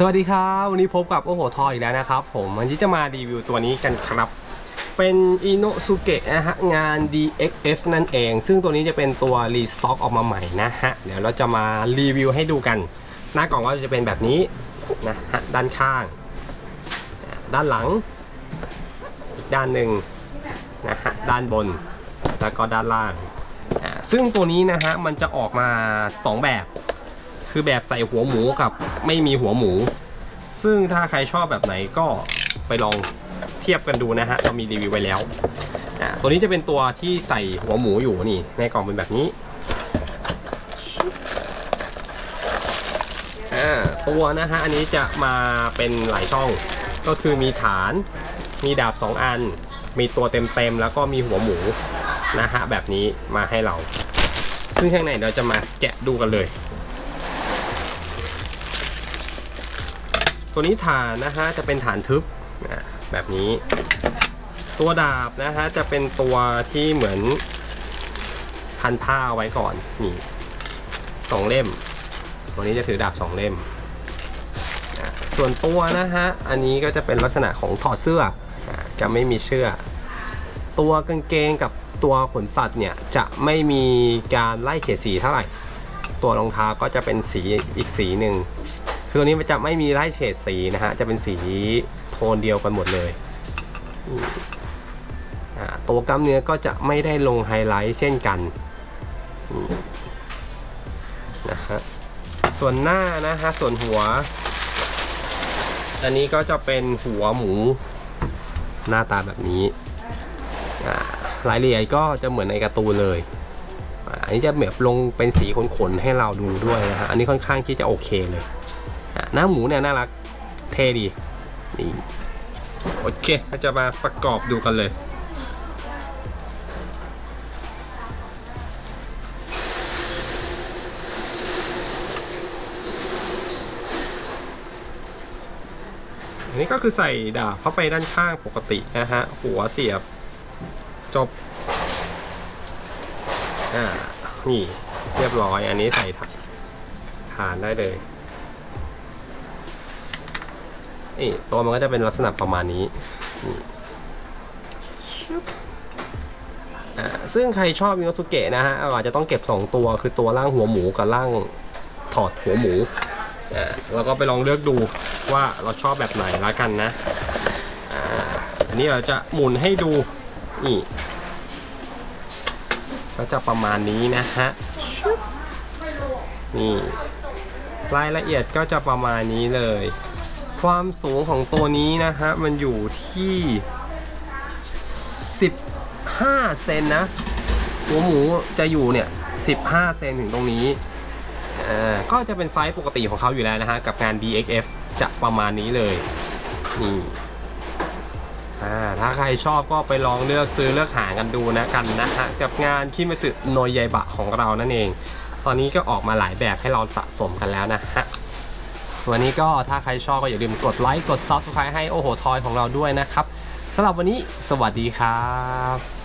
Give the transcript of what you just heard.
สวัสดีครับ วันนี้พบกับโอโหทอยอีกแล้วนะครับ ผมวันนี้จะมารีวิวตัวนี้กันครับ เป็นอิโนสุเกะนะฮะงาน DXF นั่นเอง ซึ่งตัวนี้จะเป็นตัวรีสต็อกออกมาใหม่นะฮะ เดี๋ยวเราจะมารีวิวให้ดูกัน หน้ากล่องก็จะเป็นแบบนี้นะฮะด้านข้าง ด้านหลัง อีกด้านหนึ่งนะฮะด้านบนแล้วก็ด้านล่าง ซึ่งตัวนี้นะฮะมันจะออกมา 2 แบบ คือแบบใส่หัวหมูกับไม่มีหัวหมู ซึ่งถ้าใครชอบแบบไหนก็ไปลองเทียบกันดูนะฮะเรามีรีวิวไว้แล้วตัวนี้จะเป็นตัวที่ใส่หัวหมูอยู่นี่ในกล่องเป็นแบบนี้อ่าตัวนะฮะอันนี้จะมาเป็นหลายช่องก็คือมีฐาน มีดาบ 2 อัน มีตัวเต็มๆแล้วก็มีหัวหมูนะฮะแบบนี้มาให้เรา ซึ่งข้างในเราจะมาแกะดูกันเลย ตัวนี้ฐานนะฮะจะเป็นฐานทึบแบบนี้ ตัวดาบนะฮะจะเป็นตัวที่เหมือนพันผ้าเอาไว้ก่อนนี่สองเล่ม ตัวนี้จะถือดาบสองเล่ม ส่วนตัวนะฮะอันนี้ก็จะเป็นลักษณะของถอดเสื้อจะไม่มีเสื้อตัวกางเกงกับตัวขนสัตว์เนี่ยจะไม่มีการไล่เฉดสีเท่าไหร่ ตัวรองเท้าก็จะเป็นสีอีกสีหนึ่ง คือตัวนี้มันจะไม่มีไล่เฉดสีนะฮะ จะเป็นสีโทนเดียวกันหมดเลย ตัวกล้ามเนื้อก็จะไม่ได้ลงไฮไลท์เช่นกันนะฮะ ส่วนหน้านะฮะ ส่วนหัว อันนี้ก็จะเป็นหัวหมู หน้าตาแบบนี้รายละเอียดก็จะเหมือนในการ์ตูนเลย อันนี้จะแบบลงเป็นสีขนๆให้เราดูด้วยนะฮะ อันนี้ค่อนข้างที่จะโอเคเลย หน้าหมูเนี่ยน่ารักเท่ดีนี่โอเคเราจะมาประกอบดูกันเลย อันนี้ก็คือใส่ดาบเข้าไปด้านข้างปกตินะฮะ หัวเสียบ จบ อ่า นี่ เรียบร้อย อันนี้ใส่ฐานได้เลย นี่ตัวมันก็จะเป็นลักษณะประมาณนี้นี่ซึ่งใครชอบมิโนสุเกะนะฮะอาจจะต้องเก็บ 2 ตัวคือตัวล่างหัวหมูกับล่างถอดหัวหมูอ่าเราก็ไปลองเลือกดูว่าเราชอบแบบไหนละกันนะอันนี้เราจะหมุนให้ดูนี่ก็จะประมาณนี้นะฮะนี่รายละเอียดก็จะประมาณนี้เลย ความสูงของตัวนี้นะฮะ มันอยู่ที่ 15 เซนนะ หัวหมูจะอยู่เนี่ย 15 เซนถึงตรงนี้อ่าก็จะเป็นไซส์ปกติของเขาอยู่แล้วนะฮะ กับงาน DXF จะประมาณนี้เลย นี่อ่าถ้าใครชอบก็ไปลองเลือกซื้อเลือกหากันดูนะกันนะฮะ กับงานคิมสึโนยยบะของเรานั่นเอง ตอนนี้ก็ออกมาหลายแบบให้เราสะสมกันแล้วนะฮะ วันนี้ก็ถ้าใครชอบก็อย่าลืมกดไลค์กด Subscribe ให้โอโหทอยของเราด้วยนะครับสำหรับวันนี้สวัสดีครับ